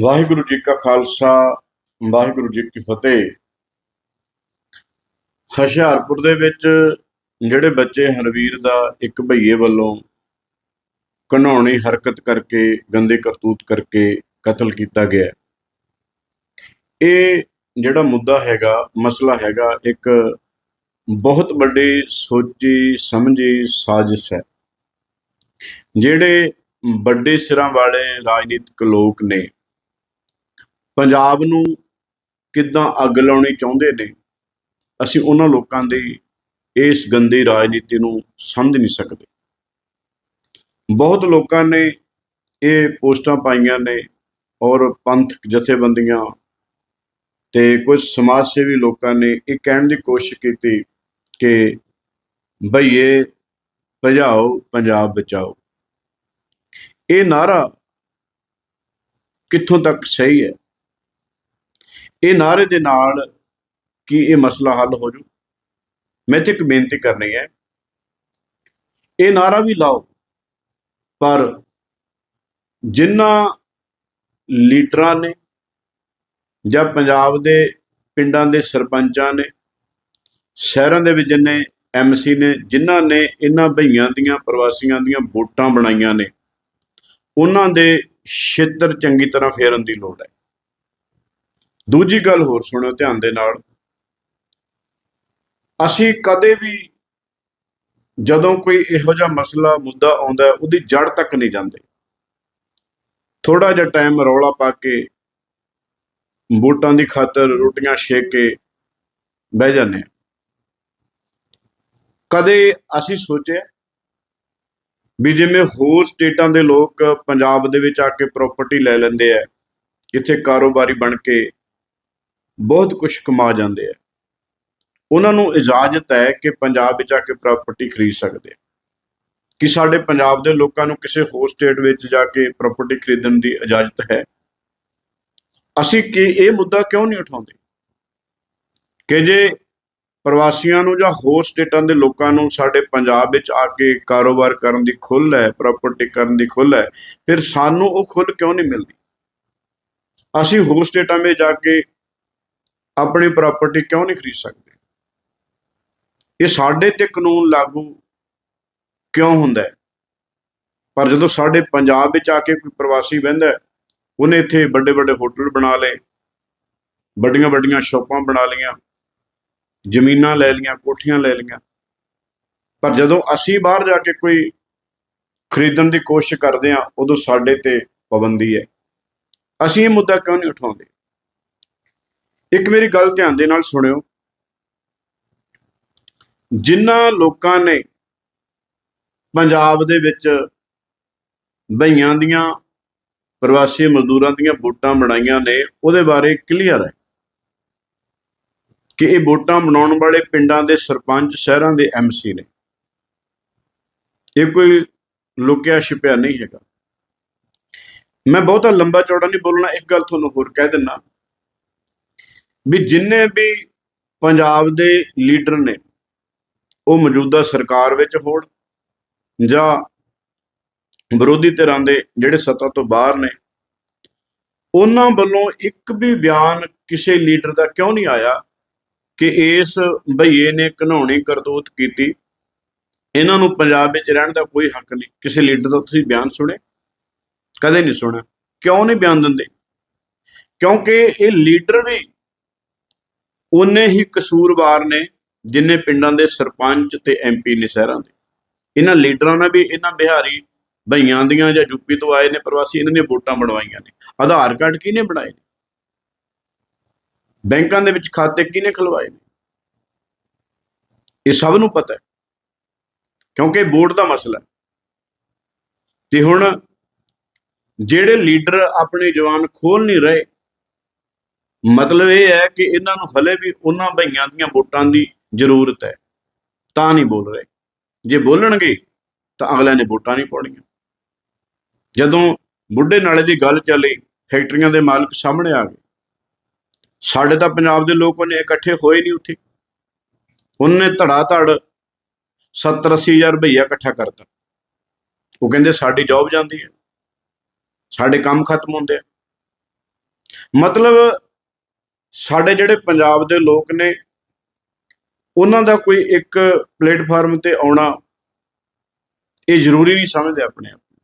ਵਾਹਿਗੁਰੂ ਜੀ ਕਾ ਖਾਲਸਾ, ਵਾਹਿਗੁਰੂ ਜੀ ਕੀ ਫਤਿਹ। ਹੁਸ਼ਿਆਰਪੁਰ ਦੇ ਵਿੱਚ ਜਿਹੜੇ ਬੱਚੇ ਹਰਵੀਰ ਦਾ ਇੱਕ ਭਈਏ ਵੱਲੋਂ ਘਿਨਾਉਣੀ ਹਰਕਤ ਕਰਕੇ, ਗੰਦੇ ਕਰਤੂਤ ਕਰਕੇ ਕਤਲ ਕੀਤਾ ਗਿਆ। ਇਹ ਜਿਹੜਾ ਮੁੱਦਾ ਹੈਗਾ, ਮਸਲਾ ਹੈਗਾ, ਇੱਕ ਬਹੁਤ ਵੱਡੀ ਸੋਚੀ, ਸਮਝੀ ਸਾਜ਼ਿਸ਼ ਹੈ। ਜਿਹੜੇ ਵੱਡੇ ਸਿਰਾਂ ਵਾਲੇ ਰਾਜਨੀਤਿਕ ਲੋਕ ਨੇ ਪੰਜਾਬ ਨੂੰ ਕਿੱਦਾਂ ਅੱਗ ਲਾਉਣੀ ਚਾਹੁੰਦੇ ਨੇ, ਅਸੀਂ ਉਹਨਾਂ ਲੋਕਾਂ ਦੀ ਇਸ ਗੰਦੀ ਰਾਜਨੀਤੀ ਨੂੰ ਸਮਝ ਨਹੀਂ ਸਕਦੇ। ਬਹੁਤ ਲੋਕਾਂ ਨੇ ਇਹ ਪੋਸਟਾਂ ਪਾਈਆਂ ਨੇ ਔਰ ਪੰਥਕ ਜਥੇਬੰਦੀਆਂ ਤੇ ਕੁਝ ਸਮਾਜ ਸੇਵੀ ਲੋਕਾਂ ਨੇ ਇਹ ਕਹਿਣ ਦੀ ਕੋਸ਼ਿਸ਼ ਕੀਤੀ ਕਿ ਭਈਏ ਭਜਾਓ, ਪੰਜਾਬ ਬਚਾਓ। ਇਹ ਨਾਰਾ ਕਿੱਥੋਂ ਤੱਕ ਸਹੀ ਹੈ? ਇਹ ਨਾਰੇ ਦੇ ਨਾਲ ਕੀ ਇਹ ਮਸਲਾ ਹੱਲ ਹੋ ਜੂ? ਮੈਂ ਤੇ ਇੱਕ ਬੇਨਤੀ ਕਰਨੀ ਹੈ। ਇਹ ਨਾਰਾ ਵੀ ਲਾਓ, ਪਰ ਜਿਨ੍ਹਾਂ ਲੀਡਰਾਂ ਨੇ ਜਾਂ ਪੰਜਾਬ ਦੇ ਪਿੰਡਾਂ ਦੇ ਸਰਪੰਚਾਂ ਨੇ, ਸ਼ਹਿਰਾਂ ਦੇ ਵਿੱਚ ਜਿੰਨੇ ਐਮਸੀ ਨੇ, ਜਿਨ੍ਹਾਂ ਨੇ ਇਹਨਾਂ ਭਈਆਂ ਦੀਆਂ, ਪ੍ਰਵਾਸੀਆਂ ਦੀਆਂ ਵੋਟਾਂ ਬਣਾਈਆਂ ਨੇ, ਉਹਨਾਂ ਦੇ ਛਿੱਤਰ ਚੰਗੀ ਤਰ੍ਹਾਂ ਫੇਰਨ ਦੀ ਲੋੜ ਹੈ। ਦੂਜੀ ਗੱਲ ਹੋਰ ਸੁਣਿਓ ਧਿਆਨ ਦੇ ਨਾਲ। ਅਸੀਂ ਕਦੇ ਵੀ ਜਦੋਂ ਕੋਈ ਇਹੋ ਜਿਹਾ ਮਸਲਾ, ਮੁੱਦਾ ਆਉਂਦਾ ਉਹਦੀ ਜੜ ਤੱਕ ਨਹੀਂ ਜਾਂਦੇ। ਥੋੜਾ ਜਿਹਾ ਟਾਈਮ ਰੌਲਾ ਪਾ ਕੇ, ਵੋਟਾਂ ਦੀ ਖਾਤਰ ਰੋਟੀਆਂ ਛੇਕ ਕੇ ਬਹਿ ਜਾਂਦੇ ਹਾਂ। ਕਦੇ ਅਸੀਂ ਸੋਚਿਆ ਵੀ ਜਿਵੇਂ ਹੋਰ ਸਟੇਟਾਂ ਦੇ ਲੋਕ ਪੰਜਾਬ ਦੇ ਵਿੱਚ ਆ ਕੇ ਪ੍ਰਾਪਰਟੀ ਲੈ ਲੈਂਦੇ ਆ ਇੱਥੇ ਕਾਰੋਬਾਰੀ ਬਣ ਕੇ ਬਹੁਤ ਕੁਝ ਕਮਾ ਜਾਂਦੇ ਆ। ਉਹਨਾਂ ਨੂੰ ਇਜਾਜ਼ਤ ਹੈ ਕਿ ਪੰਜਾਬ ਵਿੱਚ ਆ ਕੇ ਪ੍ਰਾਪਰਟੀ ਖਰੀਦ ਸਕਦੇ ਆ। ਕਿ ਸਾਡੇ ਪੰਜਾਬ ਦੇ ਲੋਕਾਂ ਨੂੰ ਕਿਸੇ ਹੋਰ ਸਟੇਟ ਵਿੱਚ ਜਾ ਕੇ ਪ੍ਰਾਪਰਟੀ ਖਰੀਦਣ ਦੀ ਇਜਾਜ਼ਤ ਹੈ। ਅਸੀਂ ਕਿ ਇਹ ਮੁੱਦਾ ਕਿਉਂ ਨਹੀਂ ਉਠਾਉਂਦੇ? ਕਿ ਜੇ ਪ੍ਰਵਾਸੀਆਂ ਨੂੰ ਜਾਂ ਹੋਰ ਸਟੇਟਾਂ ਦੇ ਲੋਕਾਂ ਨੂੰ ਸਾਡੇ ਪੰਜਾਬ ਵਿੱਚ ਆ ਕੇ ਕਾਰੋਬਾਰ ਕਰਨ ਦੀ ਖੁੱਲ ਹੈ ਪ੍ਰਾਪਰਟੀ ਕਰਨ ਦੀ ਖੁੱਲ੍ਹ ਹੈ, ਫਿਰ ਸਾਨੂੰ ਉਹ ਖੁੱਲ ਕਿਉਂ ਨਹੀਂ ਮਿਲਦੀ? ਅਸੀਂ ਹੋਰ ਸਟੇਟਾਂ ਵਿੱਚ ਜਾ ਕੇ ਆਪਣੀ ਪ੍ਰਾਪਰਟੀ ਕਿਉਂ ਨਹੀਂ ਖਰੀਦ ਸਕਦੇ? ਇਹ ਸਾਡੇ ਤੇ ਕਾਨੂੰਨ ਲਾਗੂ ਕਿਉਂ ਹੁੰਦਾ ਹੈ? ਪਰ ਜਦੋਂ ਸਾਡੇ ਪੰਜਾਬ ਵਿੱਚ ਆ ਕੇ ਕੋਈ ਪ੍ਰਵਾਸੀ ਬਹਿੰਦਾ ਉਹਨੇ ਇੱਥੇ ਵੱਡੇ ਵੱਡੇ ਹੋਟਲ ਬਣਾ ਲਏ, ਵੱਡੀਆਂ ਵੱਡੀਆਂ ਸ਼ਾਪਾਂ ਬਣਾ ਲਈਆਂ, ਜ਼ਮੀਨਾਂ ਲੈ ਲਈਆਂ, ਕੋਠੀਆਂ ਲੈ ਲਈਆਂ। ਪਰ ਜਦੋਂ ਅਸੀਂ ਬਾਹਰ ਜਾ ਕੇ ਕੋਈ ਖਰੀਦਣ ਦੀ ਕੋਸ਼ਿਸ਼ ਕਰਦੇ ਹਾਂ, ਉਦੋਂ ਸਾਡੇ ਤੇ ਪਾਬੰਦੀ ਹੈ। ਅਸੀਂ ਇਹ ਮੁੱਦਾ ਕਿਉਂ ਨਹੀਂ ਉਠਾਉਂਦੇ? ਇੱਕ ਮੇਰੀ ਗੱਲ ਧਿਆਨ ਦੇ ਨਾਲ ਸੁਣਿਓ। ਜਿਨ੍ਹਾਂ ਲੋਕਾਂ ਨੇ ਪੰਜਾਬ ਦੇ ਵਿੱਚ ਬਈਆਂ ਦੀਆਂ, ਪ੍ਰਵਾਸੀ ਮਜ਼ਦੂਰਾਂ ਦੀਆਂ ਵੋਟਾਂ ਬਣਾਈਆਂ ਨੇ, ਉਹਦੇ ਬਾਰੇ ਕਲੀਅਰ ਹੈ ਕਿ ਇਹ ਵੋਟਾਂ ਬਣਾਉਣ ਵਾਲੇ ਪਿੰਡਾਂ ਦੇ ਸਰਪੰਚ ਸ਼ਹਿਰਾਂ ਦੇ ਐਮਸੀ ਨੇ। ਇਹ ਕੋਈ ਲੁਕਿਆ ਛਿਪਿਆ ਨਹੀਂ ਹੈਗਾ। ਮੈਂ ਬਹੁਤਾ ਲੰਬਾ ਚੌੜਾ ਨਹੀਂ ਬੋਲਣਾ, ਇੱਕ ਗੱਲ ਤੁਹਾਨੂੰ ਹੋਰ ਕਹਿ ਦਿੰਨਾ ਵੀ ਜਿੰਨੇ ਵੀ ਪੰਜਾਬ ਦੇ ਲੀਡਰ ਨੇ, ਉਹ ਮੌਜੂਦਾ ਸਰਕਾਰ ਵਿੱਚ ਹੋਣ ਜਾਂ ਵਿਰੋਧੀ ਧਿਰਾਂ ਦੇ ਜਿਹੜੇ ਸੱਤਾ ਤੋਂ ਬਾਹਰ ਨੇ, ਉਹਨਾਂ ਵੱਲੋਂ ਇੱਕ ਵੀ ਬਿਆਨ ਕਿਸੇ ਲੀਡਰ ਦਾ ਕਿਉਂ ਨਹੀਂ ਆਇਆ ਕਿ ਇਸ ਭਈਏ ਨੇ ਘਨਾਉਣੀ ਕਰਤੂਤ ਕੀਤੀ? ਇਹਨਾਂ ਨੂੰ ਪੰਜਾਬ ਵਿੱਚ ਰਹਿਣ ਦਾ ਕੋਈ ਹੱਕ ਨਹੀਂ। ਕਿਸੇ ਲੀਡਰ ਦਾ ਤੁਸੀਂ ਬਿਆਨ ਸੁਣੇ ਕਦੇ ਨਹੀਂ ਸੁਣਿਆ। ਕਿਉਂ ਨਹੀਂ ਬਿਆਨ ਦਿੰਦੇ? ਕਿਉਂਕਿ ਇਹ ਲੀਡਰ ਵੀ ਉਨੇ ਹੀ ਕਸੂਰਵਾਰ ਨੇ ਜਿੰਨੇ ਪਿੰਡਾਂ ਦੇ ਸਰਪੰਚ ਤੇ ਐਮਪੀ ਨੇ ਸ਼ਹਿਰਾਂ ਦੇ। ਇਹਨਾਂ ਲੀਡਰਾਂ ਨੇ ਵੀ ਇਹਨਾਂ ਬਿਹਾਰੀ ਭਈਆਂ ਦੀਆਂ ਜਾਂ ਯੂਪੀ ਤੋਂ ਆਏ ਨੇ ਪ੍ਰਵਾਸੀ, ਇਹਨਾਂ ਦੀਆਂ ਵੋਟਾਂ ਬਣਵਾਈਆਂ ਨੇ। ਆਧਾਰ ਕਾਰਡ ਕਿਹਨੇ ਬਣਾਏ ਨੇ? ਬੈਂਕਾਂ ਦੇ ਵਿੱਚ ਖਾਤੇ ਕਿਹਨੇ ਖਲਵਾਏ ਨੇ? ਇਹ ਸਭ ਨੂੰ ਪਤਾ ਹੈ, ਕਿਉਂਕਿ ਵੋਟ ਦਾ ਮਸਲਾ ਹੈ। ਤੇ ਹੁਣ ਜਿਹੜੇ ਲੀਡਰ ਆਪਣੇ ਜਵਾਨ ਖੋਲ ਨਹੀਂ ਰਹੇ ਮਤਲਬ ਇਹ ਹੈ ਕਿ ਇਹਨਾਂ ਨੂੰ ਹਲੇ ਵੀ ਉਹਨਾਂ ਭਈਆਂ ਦੀਆਂ ਵੋਟਾਂ ਦੀ ਜ਼ਰੂਰਤ ਹੈ। ਤਾਂ ਨਹੀਂ ਬੋਲ ਰਹੇ। ਜੇ ਬੋਲਣਗੇ, ਤਾਂ ਅਗਲਿਆਂ ਨੇ ਵੋਟਾਂ ਨਹੀਂ ਪਾਉਣੀਆਂ। ਜਦੋਂ ਬੁੱਢੇ ਨਾਲੇ ਦੀ ਗੱਲ ਚੱਲੀ, ਫੈਕਟਰੀਆਂ ਦੇ ਮਾਲਕ ਸਾਹਮਣੇ ਆ ਗਏ। ਸਾਡੇ ਤਾਂ ਪੰਜਾਬ ਦੇ ਲੋਕ ਉਹਨੇ ਇਕੱਠੇ ਹੋਏ ਨਹੀਂ ਉੱਥੇ। ਉਹਨੇ ਧੜਾ ਧੜ 70 ਹਜ਼ਾਰ ਰੁਪਈਆ ਇਕੱਠਾ ਕਰਤਾ। ਉਹ ਕਹਿੰਦੇ, ਸਾਡੀ ਜੌਬ ਜਾਂਦੀ ਹੈ। ਸਾਡੇ ਕੰਮ ਖਤਮ ਹੁੰਦੇ ਆ। ਮਤਲਬ ਸਾਡੇ ਜਿਹੜੇ ਪੰਜਾਬ ਦੇ ਲੋਕ ਨੇ, ਉਹਨਾਂ ਦਾ ਕੋਈ ਇੱਕ ਪਲੇਟਫਾਰਮ ਤੇ ਆਉਣਾ ਇਹ ਜ਼ਰੂਰੀ ਨਹੀਂ ਸਮਝਦੇ ਆਪਣੇ ਆਪ ਨੂੰ।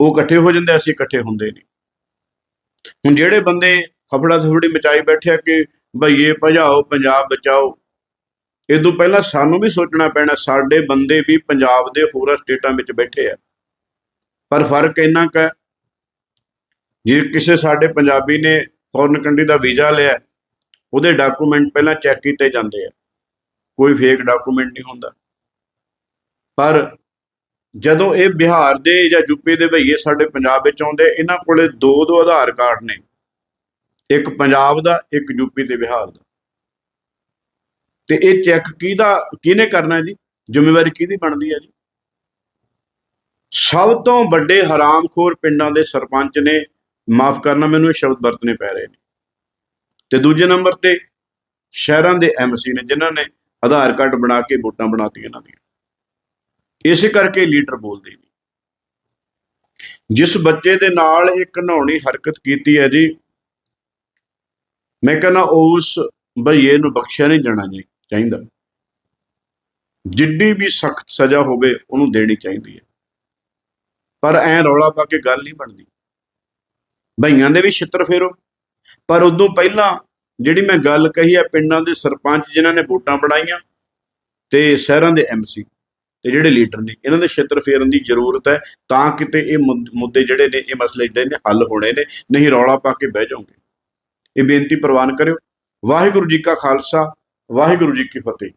ਉਹ ਇਕੱਠੇ ਹੋ ਜਾਂਦੇ, ਅਸੀਂ ਇਕੱਠੇ ਹੁੰਦੇ ਨਹੀਂ ਹੁਣ ਜਿਹੜੇ ਬੰਦੇ ਫਫੜਾ ਥਫੜੀ ਮਚਾਈ ਬੈਠੇ ਆ ਕਿ ਭਈਏ ਭਜਾਓ, ਪੰਜਾਬ ਬਚਾਓ, ਇਹ ਤੋਂ ਪਹਿਲਾਂ ਸਾਨੂੰ ਵੀ ਸੋਚਣਾ ਪੈਣਾ, ਸਾਡੇ ਬੰਦੇ ਵੀ ਪੰਜਾਬ ਦੇ ਹੋਰਾਂ ਸਟੇਟਾਂ ਵਿੱਚ ਬੈਠੇ ਆ ਪਰ ਫ਼ਰਕ ਇੰਨਾ ਕੁ ਜੇ ਕਿਸੇ ਸਾਡੇ ਪੰਜਾਬੀ ਨੇ ਫੋਰਨ ਕੰਟਰੀ ਦਾ ਵੀਜ਼ਾ ਲਿਆ, ਉਹਦੇ ਡਾਕੂਮੈਂਟ ਪਹਿਲਾਂ ਚੈੱਕ ਕੀਤੇ ਜਾਂਦੇ ਆ। ਕੋਈ ਫੇਕ ਡਾਕੂਮੈਂਟ ਨਹੀਂ ਹੁੰਦਾ। ਪਰ ਜਦੋਂ ਇਹ ਬਿਹਾਰ ਦੇ ਜਾਂ ਯੂਪੀ ਦੇ ਭਈਏ ਸਾਡੇ ਪੰਜਾਬ ਵਿੱਚ ਆਉਂਦੇ, ਇਹਨਾਂ ਕੋਲੇ ਦੋ ਦੋ ਆਧਾਰ ਕਾਰਡ ਨੇ। ਇੱਕ ਪੰਜਾਬ ਦਾ, ਇੱਕ ਯੂਪੀ ਤੇ ਬਿਹਾਰ ਦਾ। ਤੇ ਇਹ ਚੈੱਕ ਕਿਹਦਾ, ਕਿਹਨੇ ਕਰਨਾ ਜੀ? ਜ਼ਿੰਮੇਵਾਰੀ ਕਿਹਦੀ ਬਣਦੀ ਹੈ ਜੀ? ਸਭ ਤੋਂ ਵੱਡੇ ਹਰਾਮਖੋਰ ਪਿੰਡਾਂ ਦੇ ਸਰਪੰਚ ਨੇ ਮਾਫ ਕਰਨਾ, ਮੈਨੂੰ ਇਹ ਸ਼ਬਦ ਵਰਤਨੇ ਪੈ ਰਹੇ ਨੇ। ਤੇ ਦੂਜੇ ਨੰਬਰ ਤੇ ਸ਼ਹਿਰਾਂ ਦੇ ਐਮਸੀ ਨੇ, ਜਿਨ੍ਹਾਂ ਨੇ ਆਧਾਰ ਕਾਰਡ ਬਣਾ ਕੇ ਵੋਟਾਂ ਬਣਾਤੀਆਂ ਇਹਨਾਂ ਦੀਆਂ। ਇਸੇ ਕਰਕੇ ਲੀਡਰ ਬੋਲਦੇ ਨੇ। ਜਿਸ ਬੱਚੇ ਦੇ ਨਾਲ ਇਹ ਘਨੌਣੀ ਹਰਕਤ ਕੀਤੀ ਹੈ ਜੀ, ਮੈਂ ਕਹਿੰਦਾ ਉਸ ਭਈਏ ਨੂੰ ਬਖਸ਼ਿਆ ਨਹੀਂ ਜਾਣਾ ਜੀ, ਚਾਹੀਦਾ। ਜਿੱਡੀ ਵੀ ਸਖਤ ਸਜ਼ਾ ਹੋਵੇ, ਉਹਨੂੰ ਦੇਣੀ ਚਾਹੀਦੀ ਹੈ। ਪਰ ਐ ਰੌਲਾ ਪਾ ਕੇ ਗੱਲ ਨਹੀਂ ਬਣਦੀ। ਬਈਆਂ ਦੇ ਵੀ ਛਿੱਤਰ ਫੇਰੋ। ਪਰ ਉਦੋਂ ਪਹਿਲਾਂ ਜਿਹੜੀ ਮੈਂ ਗੱਲ ਕਹੀ ਹੈ, ਪਿੰਡਾਂ ਦੇ ਸਰਪੰਚ ਜਿਨ੍ਹਾਂ ਨੇ ਵੋਟਾਂ ਬਣਾਈਆਂ ਤੇ ਸ਼ਹਿਰਾਂ ਦੇ ਐਮਸੀ ਤੇ ਜਿਹੜੇ ਲੀਡਰ ਨੇ, ਇਹਨਾਂ ਦੇ ਛਿੱਤਰ ਫੇਰਨ ਦੀ ਜ਼ਰੂਰਤ ਹੈ। ਤਾਂ ਕਿਤੇ ਇਹ ਮੁੱਦੇ ਜਿਹੜੇ ਨੇ, ਇਹ ਮਸਲੇ ਜਿਹੜੇ ਨੇ, ਹੱਲ ਹੋਣੇ ਨੇ, ਨਹੀਂ ਰੌਲਾ ਪਾ ਕੇ ਬਹਿ ਜਾਓਗੇ। ਇਹ ਬੇਨਤੀ ਪ੍ਰਵਾਨ ਕਰਿਓ। ਵਾਹਿਗੁਰੂ ਜੀ ਕਾ ਖਾਲਸਾ, ਵਾਹਿਗੁਰੂ ਜੀ ਕੀ ਫਤਿਹ।